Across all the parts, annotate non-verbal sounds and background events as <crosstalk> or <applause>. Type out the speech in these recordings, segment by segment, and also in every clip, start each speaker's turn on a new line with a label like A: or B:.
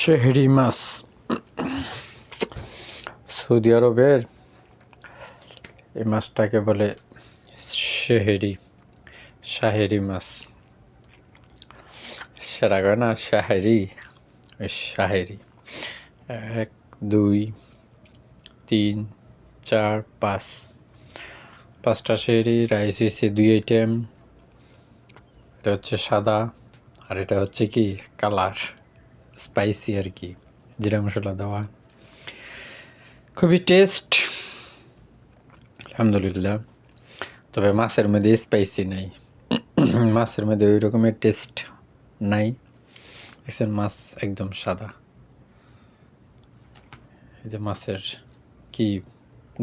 A: শেহরি মাছ Saudi আরবের এই মাছটাকে বলে শেহেরি শাহেরি মাছ সেরা না শাহেরি শাহেরি। এক, দুই, তিন, চার, পাঁচ। পাঁচটা শেহরি, রাইস হয়েছে দুই আইটেম। এটা হচ্ছে সাদা আর এটা হচ্ছে কি? কালার। স্পাইসি আর কি, জিরা মশলা দেওয়া। খুবই টেস্ট আলহামদুলিল্লাহ। তবে মাছের মধ্যে স্পাইসি নাই। <clears throat> মাছের মধ্যে ওই রকমের টেস্ট নাই। দেখছেন মাছ একদম সাদা। এই যে মাছের কি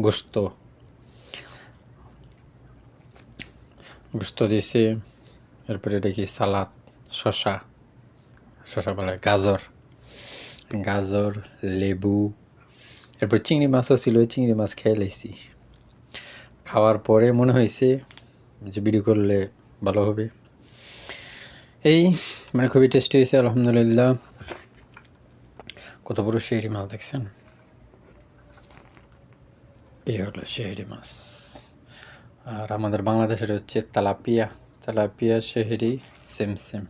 A: গোস্ত। গোস্ত দিছে এরপরে এটা কি সালাদ শশা শশা বলে গাজর গাজর লেবু এরপর চিংড়ি মাছও ছিল ওই চিংড়ি মাছ খেয়ে লাইছি খাওয়ার পরে মনে হয়েছে যে ভিডিও করলে ভালো হবে এই মানে খুবই টেস্টি হয়েছে আলহামদুলিল্লাহ কত বড় শেহরি মাছ দেখছেন এই হলো শেহরি মাছ আর আমাদের বাংলাদেশের হচ্ছে তালাপিয়া তালাপিয়া শেহরি সেম সেম